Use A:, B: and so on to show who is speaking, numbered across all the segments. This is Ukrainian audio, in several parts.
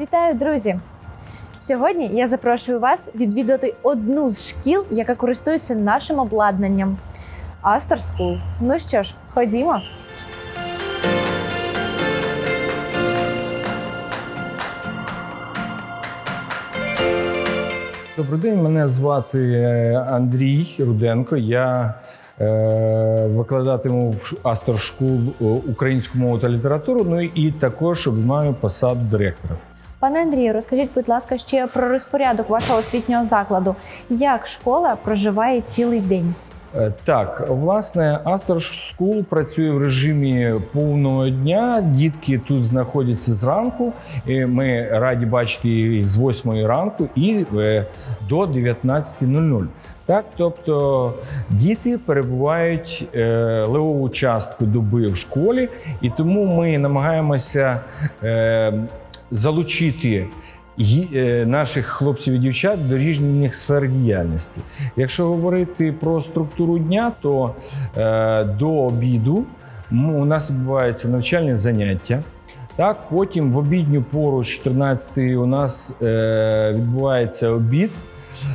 A: Вітаю, друзі! Сьогодні я запрошую вас відвідати одну з шкіл, яка користується нашим обладнанням Astor School. Ну що ж, ходімо.
B: Добрий день, мене звати е, Андрій Руденко. Я е, викладатиму в Астор Шкул українську мову та літературу. Ну і також обіймаю посаду директора.
A: Пане Андрію, розкажіть, будь ласка, ще про розпорядок вашого освітнього закладу. Як школа проживає цілий день?
B: Е, Так, власне, Астор School працює в режимі повного дня. Дітки тут знаходяться зранку. І Ми раді бачити їх з 8 ранку і е, до 19.00. Так, тобто діти перебувають е, левову частку доби в школі, і тому ми намагаємося е, залучити е, наших хлопців і дівчат до різних сфер діяльності. Якщо говорити про структуру дня, то е, до обіду у нас відбуваються навчальні заняття. Так, потім в обідню пору з 14 у нас е, відбувається обід,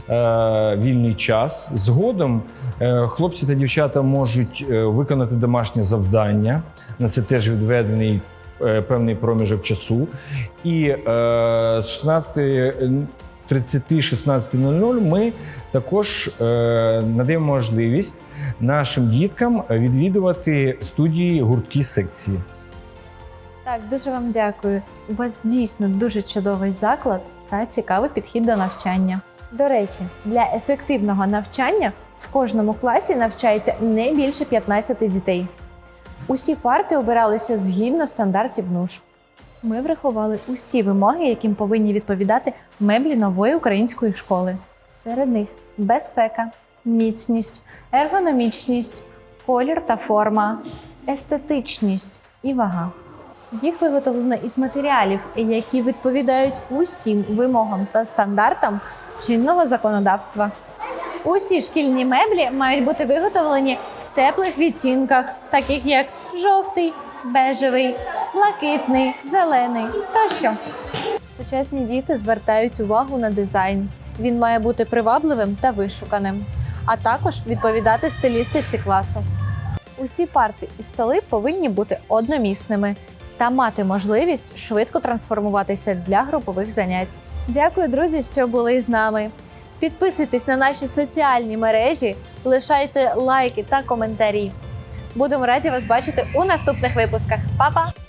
B: е, вільний час. Згодом е, хлопці та дівчата можуть е, виконати домашнє завдання. На це теж відведений певний проміжок часу. І е, з 16.30-16.00 ми також е, надаємо можливість нашим діткам відвідувати студії гуртки секції.
A: Так, дуже вам дякую. У вас дійсно дуже чудовий заклад та цікавий підхід до навчання. До речі, для ефективного навчання в кожному класі навчається не більше 15 дітей. Усі парти обиралися згідно стандартів НУШ. Ми врахували усі вимоги, яким повинні відповідати меблі нової української школи. Серед них безпека, міцність, ергономічність, колір та форма, естетичність і вага. Їх виготовлено із матеріалів, які відповідають усім вимогам та стандартам чинного законодавства. Усі шкільні меблі мають бути виготовлені теплих відтінках, таких як жовтий, бежевий, блакитний, зелений тощо. Сучасні діти звертають увагу на дизайн. Він має бути привабливим та вишуканим, а також відповідати стилістиці класу. Усі парти і столи повинні бути одномісними та мати можливість швидко трансформуватися для групових занять. Дякую, друзі, що були з нами. Підписуйтесь на наші соціальні мережі, лишайте лайки та коментарі. Будемо раді вас бачити у наступних випусках. Па-па!